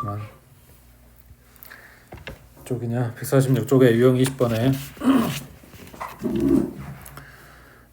잠시만 쪽이냐 146쪽에 유형 20번에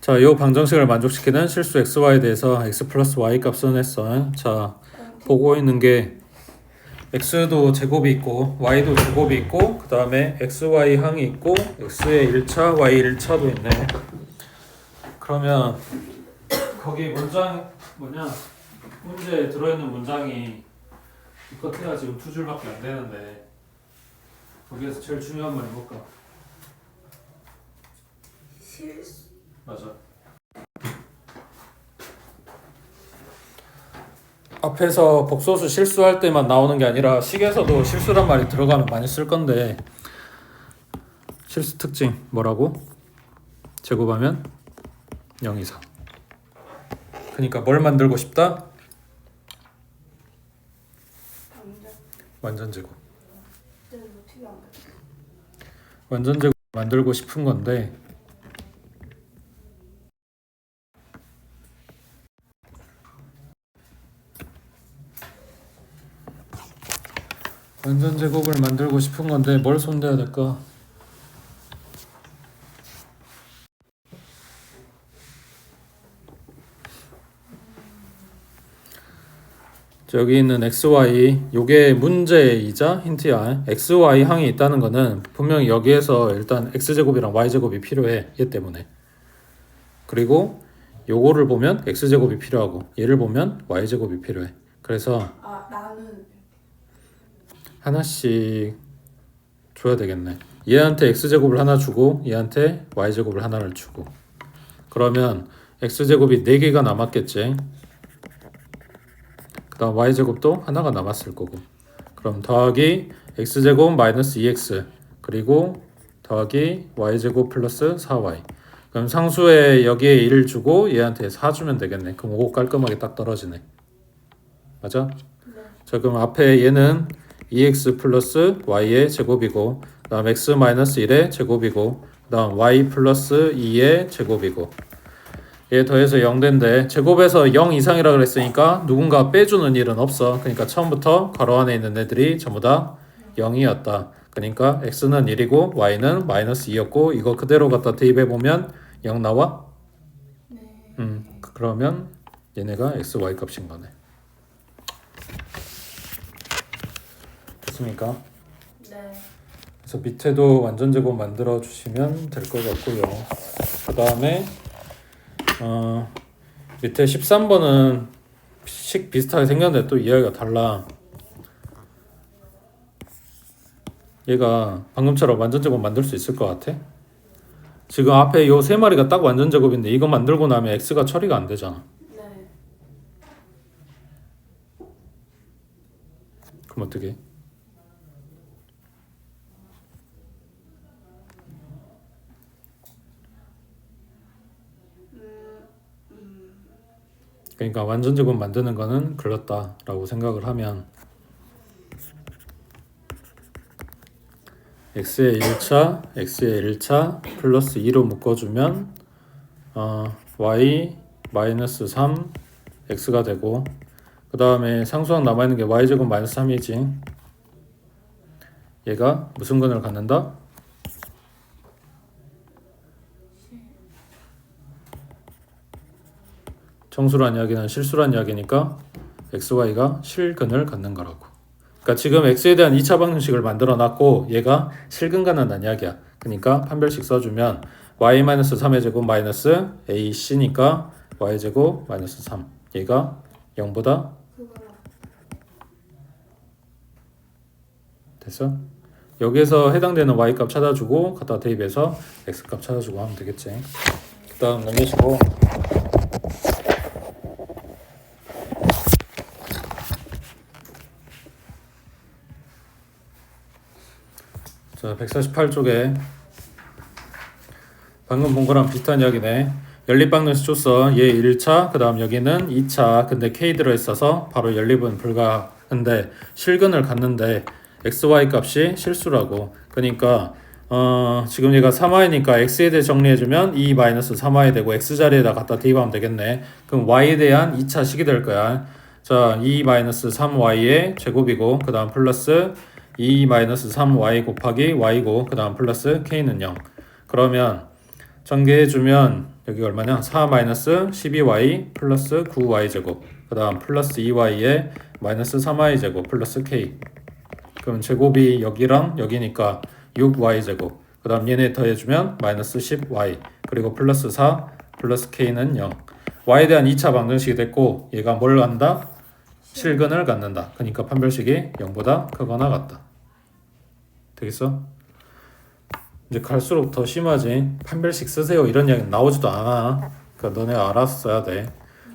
자, 요 방정식을 만족시키는 실수 xy에 대해서 x 플러스 y 값은 했어. 자, 보고 있는 게 x도 제곱이 있고 y도 제곱이 있고 그 다음에 xy 항이 있고 x의 1차, y 1차도 있네. 그러면 거기 문장 뭐냐 문제에 들어있는 문장이 기껏 해야 지금 두 줄밖에 안 되는데 거기에서 제일 중요한 말 볼까? 실수 맞아. 앞에서 복소수 실수할 때만 나오는 게 아니라 식에서도 실수란 말이 들어가면 많이 쓸 건데 실수 특징 뭐라고? 제곱하면 0 이상. 그러니까 뭘 만들고 싶다? 당장 완전 제곱. 완전 제곱 만들고 싶은 건데 완전 제곱을 만들고 싶은 건데 뭘 손대야 될까? 여기 있는 xy 요게 문제이자 힌트야. xy 항이 있다는 거는 분명히 여기에서 일단 x제곱이랑 y제곱이 필요해 얘 때문에. 그리고 요거를 보면 x제곱이 필요하고 얘를 보면 y제곱이 필요해. 그래서 아 나는 하나씩 줘야 되겠네. 얘한테 x제곱을 하나 주고 얘한테 y제곱을 하나를 주고. 그러면 x제곱이 4개가 남았겠지 그 다음 y제곱도 하나가 남았을 거고 그럼 더하기 x제곱 마이너스 2x 그리고 더하기 y제곱 플러스 4y 그럼 상수에 여기에 1을 주고 얘한테 4 주면 되겠네 그럼 5 깔끔하게 딱 떨어지네 맞아? 네. 자 그럼 앞에 얘는 2x 플러스 y의 제곱이고 그 다음 x 마이너스 1의 제곱이고 그 다음 y 플러스 2의 제곱이고 얘 더해서 0된데 제곱에서 0 이상이라 그랬으니까 누군가 빼주는 일은 없어 그러니까 처음부터 괄호 안에 있는 애들이 전부 다 0이었다 그러니까 x는 1이고 y는 마이너스 2였고 이거 그대로 갖다 대입해 보면 0 나와? 네. 음 그러면 얘네가 x, y 값인 거네 됐습니까? 네. 그래서 밑에도 완전 제곱 만들어 주시면 될 것 같고요. 그 다음에 어, 밑에 13번은 식 비슷하게 생겼는데 또 이야기가 달라. 얘가 방금처럼 완전 제곱 만들 수 있을 것 같아? 지금 앞에 요 세 마리가 딱 완전 제곱인데 이거 만들고 나면 x가 처리가 안 되잖아. 네. 그럼 어떻게? 그러니까 완전 제곱 만드는 거는 글렀다라고 생각을 하면 x의 1차, x의 1차 플러스 2로 묶어주면 어, y 마이너스 3 x가 되고 그 다음에 상수항 남아있는 게 y제곱 마이너스 3이지 얘가 무슨 근을 갖는다? 정수란 이야기는 실수란 이야기니까 xy가 실근을 갖는 거라고. 그러니까 지금 x에 대한 2차 방정식을 만들어 놨고 얘가 실근 갖는다는 이야기야. 그러니까 판별식 써주면 y-3의 제곱 마이너스 ac니까 y제곱 마이너스 3 얘가 0보다 그거랑 됐어? 여기에서 해당되는 y값 찾아주고 갖다 대입해서 x값 찾아주고 하면 되겠지. 그 다음 넘기시고 자 148쪽에 방금 본 거랑 비슷한 이야기네. 연립방정식 줬어. 얘 1차, 그 다음 여기는 2차. 근데 K 들어있어서 바로 연립은 불가. 근데 실근을 갖는데 XY 값이 실수라고. 그러니까 어, 지금 얘가 3y니까 x에 대해 정리해주면 2 마이너스 3y 되고 x 자리에다 갖다 대입하면 되겠네. 그럼 y에 대한 2차 식이 될 거야. 자, 2 마이너스 3y의 제곱이고 그 다음 플러스 2 마이너스 3y 곱하기 y고 그 다음 플러스 k는 0 그러면 전개해주면 여기 얼마냐? 4 마이너스 12y 플러스 9y 제곱. 그 다음 플러스 2y에 마이너스 3y 제곱 플러스 k. 그럼 제곱이 여기랑 여기니까 6y 제곱. 그 다음 얘네 더해주면 마이너스 10y 그리고 플러스 4 플러스 k는 0 y에 대한 2차 방정식이 됐고 얘가 뭘 갖는다? 실근을 갖는다. 그러니까 판별식이 0보다 크거나 같다 되겠어? 이제 갈수록 더 심하지 판별식 쓰세요 이런 이야기 나오지도 않아 그러니까 너네 알아서 써야 돼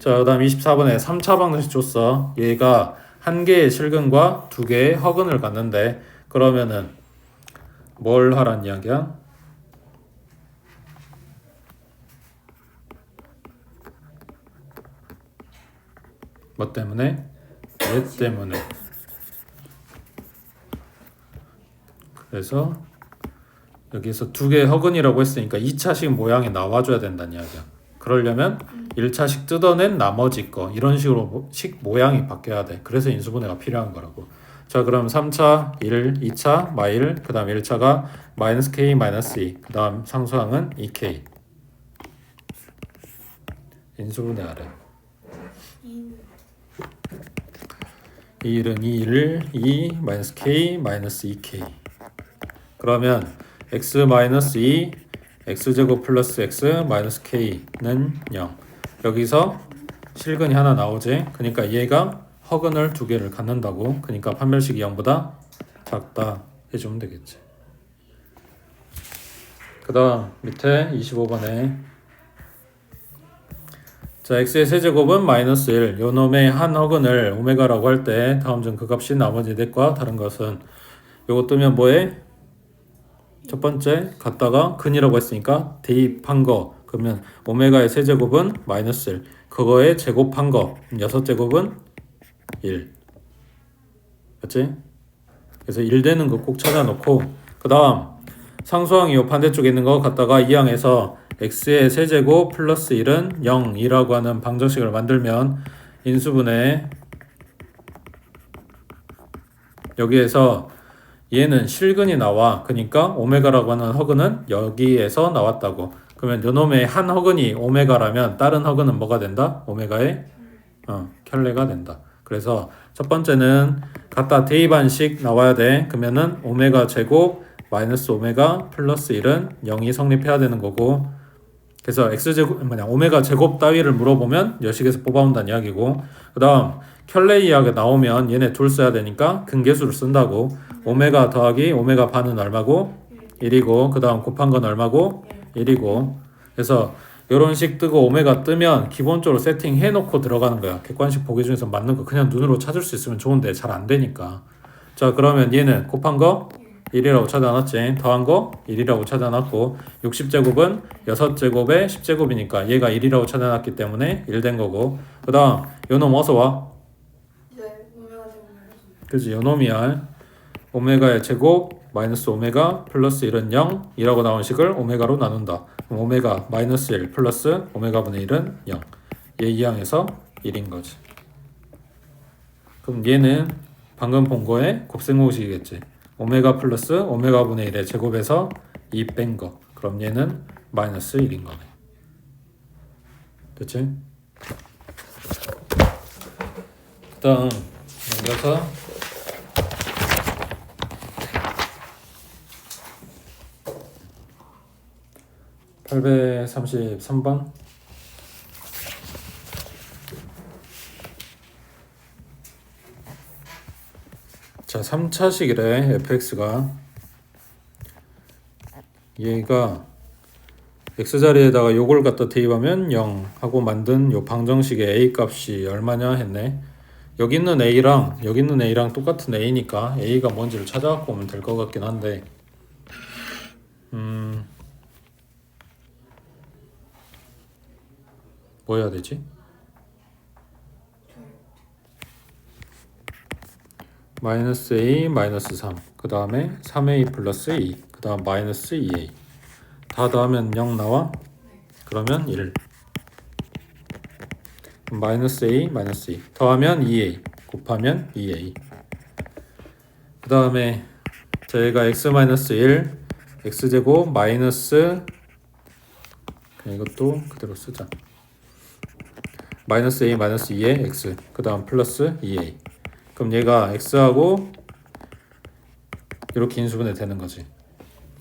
자 그 다음 24번에 3차 방정식 줬어 얘가 한 개의 실근과 두 개의 허근을 갖는데 그러면은 뭘 하란 이야기야? 뭐 때문에? 얘 때문에 그래서 여기서 두 개의 허근이라고 했으니까 2차식 모양이 나와줘야 된다는 이야기야. 그러려면 1차식 뜯어낸 나머지 거 이런 식으로 모- 식 모양이 바뀌어야 돼. 그래서 인수분해가 필요한 거라고. 자 그럼 3차 1, 2차 마일 그 다음 1차가 마이너스 k 마이너스 2 그 다음 상수항은 2k 인수분해하래. 1은 2를 2 마이너스 k 마이너스 2k 그러면 x 마이너스 2 x제곱 플러스 x 마이너스 k는 0 여기서 실근이 하나 나오지. 그러니까 얘가 허근을 두 개를 갖는다고. 그러니까 판별식이 0보다 작다 해주면 되겠지. 그 다음 밑에 25번에 자 x의 세제곱은 마이너스 1 요놈의 한 허근을 오메가라고 할 때 다음 중 그 값이 나머지 넷과 다른 것은 요거 뜨면 뭐해? 첫 번째 갖다가 근이라고 했으니까 대입한 거. 그러면 오메가의 세제곱은 마이너스 1 그거에 제곱한 거. 여섯 제곱은 1 맞지? 그래서 1 되는 거 꼭 찾아 놓고. 그 다음 상수항이 요 반대쪽에 있는 거 갖다가 이 항에서 x의 세제곱 플러스 1은 0이라고 하는 방정식을 만들면 인수분해 여기에서 얘는 실근이 나와. 그러니까 오메가라고 하는 허근은 여기에서 나왔다고. 그러면 요놈의 한 허근이 오메가라면 다른 허근은 뭐가 된다? 오메가의 어, 켤레가 된다. 그래서 첫 번째는 갖다 대입한식 나와야 돼. 그러면은 오메가 제곱 마이너스 오메가 플러스 1은 0이 성립해야 되는 거고. 그래서 x제곱 뭐냐 오메가 제곱 따위를 물어보면 여식에서 뽑아온다는 이야기고. 그 다음 켤레 이야기 나오면 얘네 둘 써야 되니까 근계수를 쓴다고. 오메가 더하기 오메가 반은 얼마고? 1이고 그 다음 곱한 건 얼마고? 1이고. 그래서 요런 식 뜨고 오메가 뜨면 기본적으로 세팅 해 놓고 들어가는 거야. 객관식 보기 중에서 맞는 거 그냥 눈으로 찾을 수 있으면 좋은데 잘 안 되니까. 자 그러면 얘는 곱한 거? 1이라고 찾아놨지. 더한 거? 1이라고 찾아놨고. 60제곱은 6제곱에 10제곱이니까 얘가 1이라고 찾아놨기 때문에 1 된 거고. 그 다음 요놈 어서 와 제곱이면 그지 요놈이야 오메가의 제곱 마이너스 오메가 플러스 1은 0이라고 나온 식을 오메가로 나눈다. 오메가 마이너스 1 플러스 오메가 분의 1은 0 얘 이항에서 1인 거지. 그럼 얘는 방금 본 거의 곱셈공식이겠지. 오메가 플러스 오메가 분의 1의 제곱에서 2 뺀 거. 그럼 얘는 마이너스 1인 거네. 그치? 그 다음 넘겨서 833번. 자 3차 식이래 fx가 얘가 x자리에다가 요걸 갖다 대입하면 0 하고 만든 요 방정식의 a 값이 얼마냐 했네. 여기 있는 a랑 여기 있는 a랑 똑같은 a니까 a가 뭔지를 찾아갖고 오면 될 것 같긴 한데. 음 뭐 해야 되지? 마이너스 a 마이너스 3. 그 다음에 3a 플러스 2. 그 다음 마이너스 2a. 다 더하면 0 나와? 그러면 1. 그럼 마이너스 a 마이너스 2 더하면 2a 곱하면 2a 그 다음에 저희가 x 마이너스 1 x 제곱 마이너스 이것도 그대로 쓰자 마이너스 a 마이너스 2의 x 그 다음 플러스 2a 그럼 얘가 x하고 이렇게 인수분해 되는 거지.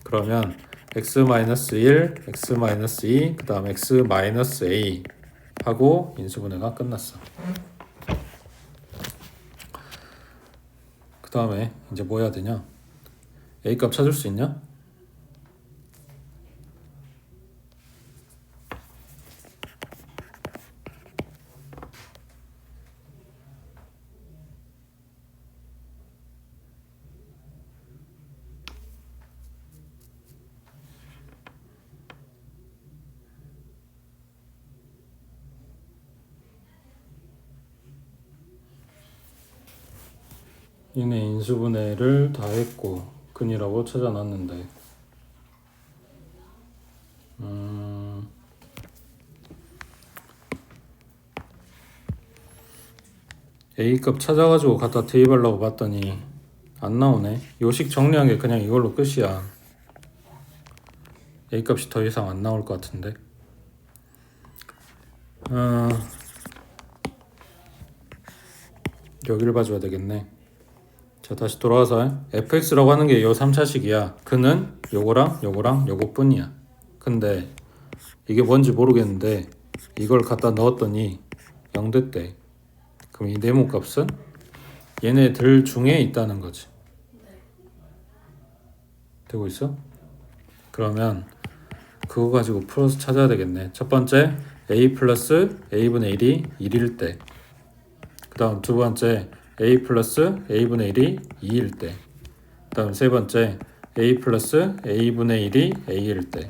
그러면 x 마이너스 1 x 마이너스 2 그 다음 x 마이너스 a 하고 인수분해가 끝났어. 그 다음에 이제 뭐 해야 되냐? A 값 찾을 수 있냐 얘네 인수분해를 다 했고 근이라고 찾아놨는데. 음, A 값 찾아가지고 갖다 대입하려고 봤더니 안 나오네. 요식 정리한 게 그냥 이걸로 끝이야. A 값이 더 이상 안 나올 것 같은데. 어, 여기를 봐줘야 되겠네 자 다시 돌아와서 fx라고 하는 게 요 3차식이야. 그는 요거랑 요거랑 요거뿐이야. 근데 이게 뭔지 모르겠는데 이걸 갖다 넣었더니 0 됐대. 그럼 이 네모 값은? 얘네들 중에 있다는 거지. 되고 있어? 그러면 그거 가지고 풀어서 찾아야 되겠네. 첫 번째 a 플러스 a분의 1이 1일 때. 그 다음 두 번째 a 플러스 a분의 1이 2일 때. 그다음 세 번째 a 플러스 a분의 1이 a일 때.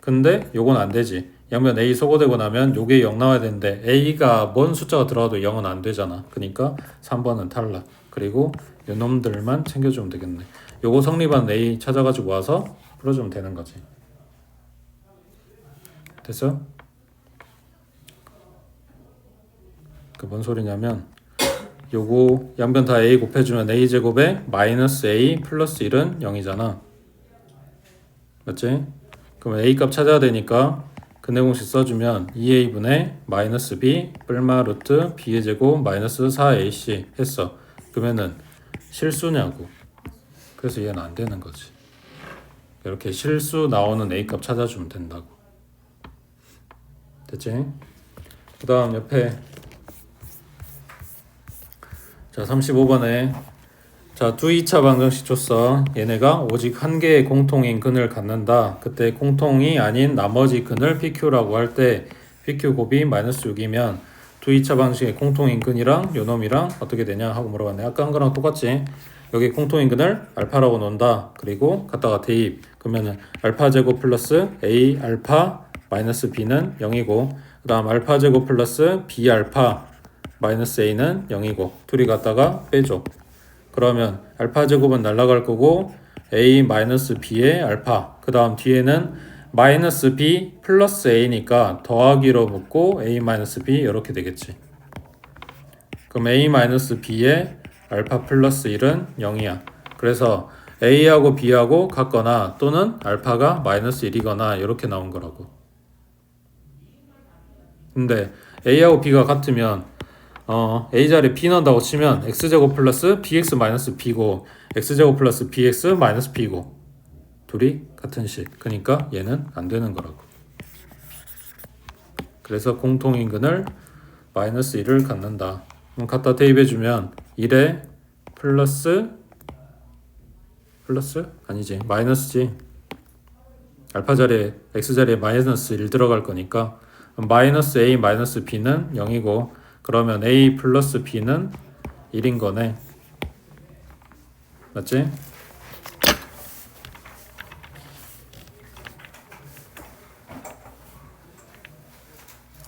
근데 요건 안 되지. 양면 a 소거되고 나면 요게 0 나와야 되는데 a가 뭔 숫자가 들어가도 0은 안 되잖아. 그러니까 3번은 탈락. 그리고 요 놈들만 챙겨주면 되겠네. 요거 성립한 a 찾아가지고 와서 풀어주면 되는 거지. 됐어? 그 뭔 소리냐면 요거 양변 다 a 곱해주면 a 제곱에 마이너스 a 플러스 1은 0이잖아. 맞지? 그럼 a 값 찾아야 되니까 근해 공식 써주면 2a분의 마이너스 b 뿔마 루트 b의 제곱 마이너스 4ac 했어. 그러면은 실수냐고. 그래서 얘는 안 되는 거지. 이렇게 실수 나오는 a 값 찾아주면 된다고. 됐지? 그 다음 옆에 자 35번에 자, 두 2차 방정식 줬어. 얘네가 오직 한 개의 공통인 근을 갖는다. 그때 공통이 아닌 나머지 근을 PQ라고 할 때 PQ 곱이 마이너스 6이면 두 2차 방식의 공통인 근이랑 요놈이랑 어떻게 되냐 하고 물어봤네. 아까 한 거랑 똑같지. 여기 공통인 근을 알파라고 놓는다. 그리고 갖다가 대입. 그러면은 알파 제곱 플러스 A 알파 마이너스 B는 0이고 그 다음 알파 제곱 플러스 B 알파 마이너스 A는 0이고 둘이 갖다가 빼줘. 그러면 알파 제곱은 날라갈 거고 a 마이너스 b의 알파 그 다음 뒤에는 마이너스 b 플러스 a니까 더하기로 묶고 a 마이너스 b 이렇게 되겠지. 그럼 a 마이너스 b의 알파 플러스 1은 0이야. 그래서 a하고 b하고 같거나 또는 알파가 마이너스 1이거나 이렇게 나온 거라고. 근데 a하고 b가 같으면 어, a 자리에 b 넣는다고 치면 x제곱 플러스 bx 마이너스 b고 x제곱 플러스 bx 마이너스 b고. 둘이 같은 식. 그러니까 얘는 안 되는 거라고. 그래서 공통인근을 마이너스 1을 갖는다. 그럼 갖다 대입해주면 1에 플러스 플러스? 아니지. 마이너스지. 알파 자리에 x 자리에 마이너스 1 들어갈 거니까. 마이너스 a 마이너스 b는 0이고 그러면 a 플러스 b는 1인 거네. 맞지?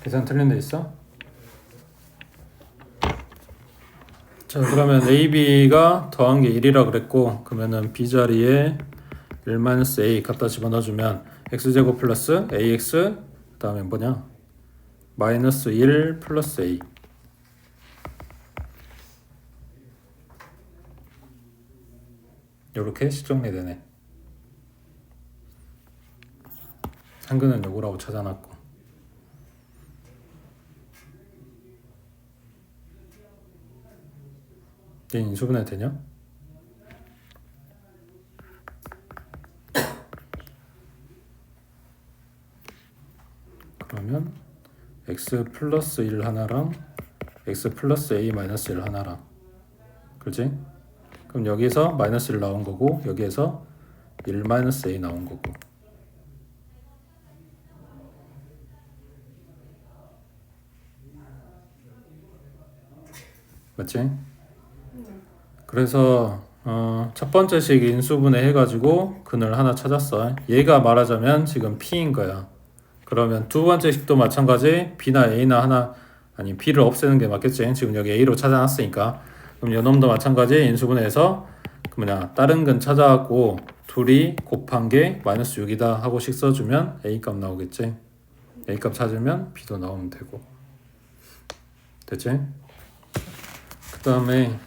계산 틀린 데 있어? 자 그러면 a, b가 더한 게 1이라 그랬고 그러면은 b 자리에 1-a 갖다 집어넣어주면 x제곱 플러스 ax 그 다음에 뭐냐 마이너스 1 플러스 a 요렇게 시정리 되네 한근은 요거라고 찾아놨고 얘 인수분해 되냐? 그러면 x 플러스 1 하나랑 x 플러스 a 마이너스 1 하나랑 그렇지? 그럼 여기서 마이너스 1 나온 거고 여기에서 1 마이너스 a 나온 거고 맞지? 그래서 어, 첫 번째 식 인수분해 해가지고 근을 하나 찾았어. 얘가 말하자면 지금 p인 거야. 그러면 두 번째 식도 마찬가지 b나 a나 하나 아니 b를 없애는 게 맞겠지. 지금 여기 a로 찾아놨으니까. 그럼 요놈도 마찬가지 인수분해해서 그 뭐냐 다른 근 찾아갖고 둘이 곱한 게 마이너스 6이다 하고 식 써주면 a 값 나오겠지. a 값 찾으면 b도 나오면 되고. 됐지? 그 다음에